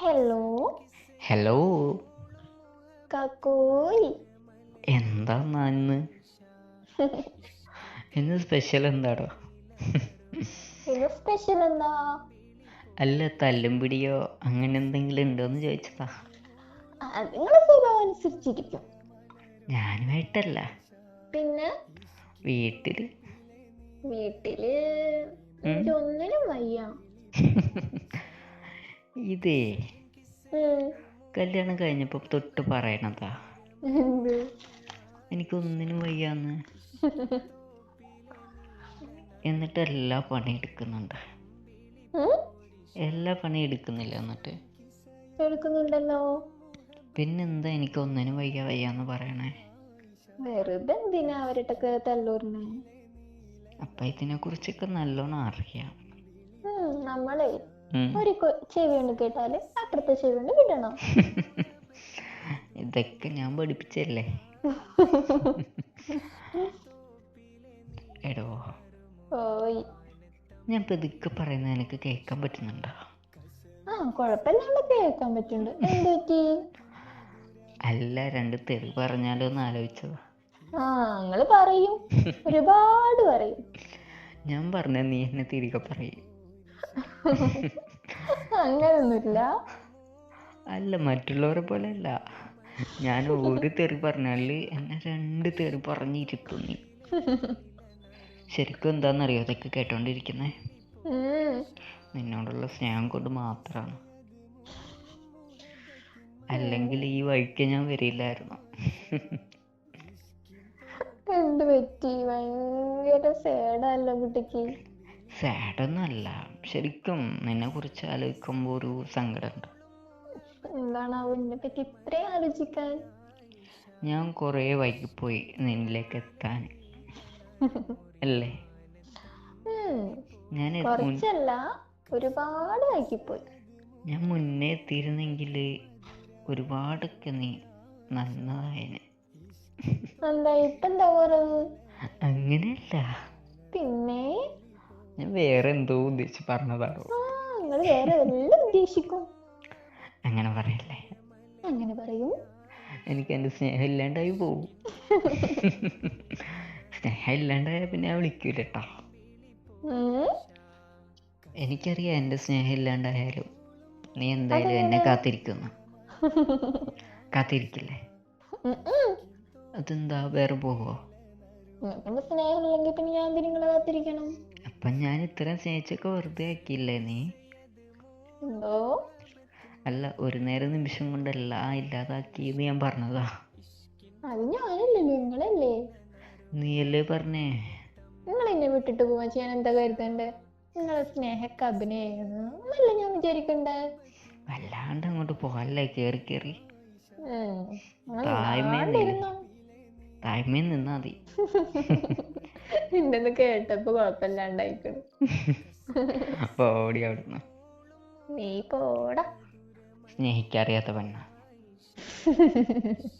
Hello hello കക്കോയ്. എന്താ ഇന്ന്? ഇന്ന് സ്പെഷ്യൽ എന്താടോ? സ്പെഷ്യൽ എന്താ? അല്ല തല്ലും പിടിയോ അങ്ങനെ എന്തെങ്കിലും ഉണ്ടോന്ന് ചോദിച്ചതാ. നിങ്ങളെ സ്വഭാവം അനുസരിച്ചിരിക്കും. ഞാനുമായിട്ടല്ല. പിന്നെ? വീട്ടിൽ. എനിക്ക് ഒന്നിനും വയ്യ. ഇതേ. കല്യാണം കഴിഞ്ഞപ്പോ തൊട്ട് പറയണതാ. എനിക്കൊന്നിനും വയ്യാന്ന്. എന്നിട്ട് എല്ലാ പണി എടുക്കുന്നുണ്ട്? എല്ലാ പണി എടുക്കുന്നില്ല എന്നിട്ട്. എടുക്കുന്നുണ്ടല്ലോ. പിന്നെന്താ എനിക്ക് ഒന്നിനും വയ്യ വയ്യാന്ന് പറയണേ. വെറുതെ എന്തിനാ അവരുടെ തല്ലൂരിനെ അപ്പൊ ഇതിനെ കുറിച്ചൊക്കെ നല്ലോണം അറിയാം. നമ്മളെ. ഒരു ചെവി കൊണ്ട് കേട്ടാൽ അപ്പുറത്തെ ചെവി കൊണ്ട് വിടണം ഇതൊക്കെ ഞാൻ പഠിപ്പിച്ചല്ലേ എടോ. ഓയ് ഞാൻ പതുക്കെ പറയുന്നത് എനിക്ക് കേൾക്കാൻ പറ്റുന്നുണ്ടോ? ആ കുഴപ്പമില്ലാണ്ട് കേൾക്കാൻ പറ്റുന്നുണ്ട്. എന്തൊക്കെ അല്ല രണ്ട് തെറി പറഞ്ഞാലോ എന്ന് ആലോചിച്ചതാ. ആ നിങ്ങൾ പറയും. ഒരുപാട് പറയും. ഞാൻ പറഞ്ഞ നീ എന്നെ തിരികെ പറയും. അങ്ങനൊന്നുമില്ല. അല്ല മറ്റുള്ളവരെ പോലെ അല്ല ഞാൻ ഒരു തെറി പറഞ്ഞാൽ എന്നെ രണ്ട് തെറി പറഞ്ഞിരുത്തും നീ. ശരിക്കും എന്താണെന്നറിയോ അതൊക്കെ കേട്ടോണ്ടിരിക്കുന്നേ? നിന്നോടുള്ള സ്നേഹം കൊണ്ട് മാത്രമാണ് അല്ലെങ്കിൽ ഈ വഴിക്ക് ഞാൻ വരില്ലായിരുന്നു. എന്ത് പറ്റി? ഭയങ്കര സേഡല്ലോ കുട്ടിക്ക്? സാഡൊന്നുമല്ല ശരിക്കും നിന്നെ കുറിച്ച് ആലോചിക്കുമ്പോൾ ഒരു സങ്കടമുണ്ട് എന്താണ് അവനെ പറ്റി ഇത്രയും ആലോചിക്കാൻ? ഞാൻ കുറേ വൈകിപ്പോയി നിന്നിലേക്ക് എത്താൻ അല്ലേ ഞാൻ കുറച്ചല്ല ഒരുപാട് വൈകിപ്പോയി. ഞാൻ മുന്നേ എത്തിയിരുന്നെങ്കിൽ ഒരുപാടൊക്കെ നീ നന്നതായനെ എന്താ ഇപ്പൊ എന്താ പറയുന്നത് അങ്ങനെയല്ല. വേറെ എന്തോ ഉദ്ദേശിച്ച് പറഞ്ഞതാണോ? വേറെ ഉദ്ദേശിക്കും. അങ്ങനെ പറയല്ലേ? അങ്ങനെ പറയൂ. എനിക്ക് എന്റെ സ്നേഹം ഇല്ലാണ്ടായി പോവും. സ്നേഹം ഇല്ലാണ്ടായ പിന്നെ ഞാൻ വിളിക്കൂല കേട്ടോ ഉം. എനിക്കറിയാം എന്റെ സ്നേഹം ഇല്ലാണ്ടായാലും നീ എന്തായാലും എന്നെ കാത്തിരിക്കുന്നു. കാത്തിരിക്കില്ലേ. അതെന്താ? വേറെ പോവോ? സ്നേഹം സ്നേഹമില്ലെങ്കിൽ പിന്നെ ഞാൻ നിങ്ങളെ കാത്തിരിക്കണം? അപ്പം ഞാൻ ഇത്ര സ്നേഹിച്ചൊക്കെ വെറുതെ ആക്കിയില്ലേ നീ? അല്ല ഒരു നേരം നിമിഷം കൊണ്ടെല്ലാം ഇല്ലാതാക്കി എന്ന് ഞാൻ പറഞ്ഞതാ. നിങ്ങളല്ലേ? നീയല്ലേ പറഞ്ഞേ? നിങ്ങൾ എന്നെ വിട്ടിട്ട് പോവാൻ ചെയ്യാൻ എന്താ കരുതണ്ടേ? നിങ്ങളെ സ്നേഹക്ക് അഭിനയാണ് എന്നല്ല ഞാൻ വിചാരിക്കണ്ടേ? വല്ലാണ്ട് അങ്ങോട്ട് പോകല്ലേ കേറി കേറി. മിണ്ടാണ്ടിരുന്നോ. നിന്നാ മതി. നിന്നെന്ന് കേട്ടപ്പോ കുഴപ്പമില്ലാണ്ടായിക്കണ്. അപ്പോൾ ഓടി അവിടുന്ന്. നീ പോടാ സ്നേഹിക്കറിയാത്ത പെണ്ണ.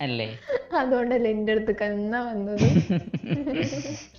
അല്ലേ? അതുകൊണ്ടല്ലേ എന്റെ അടുത്ത് കന്ന വന്നത്.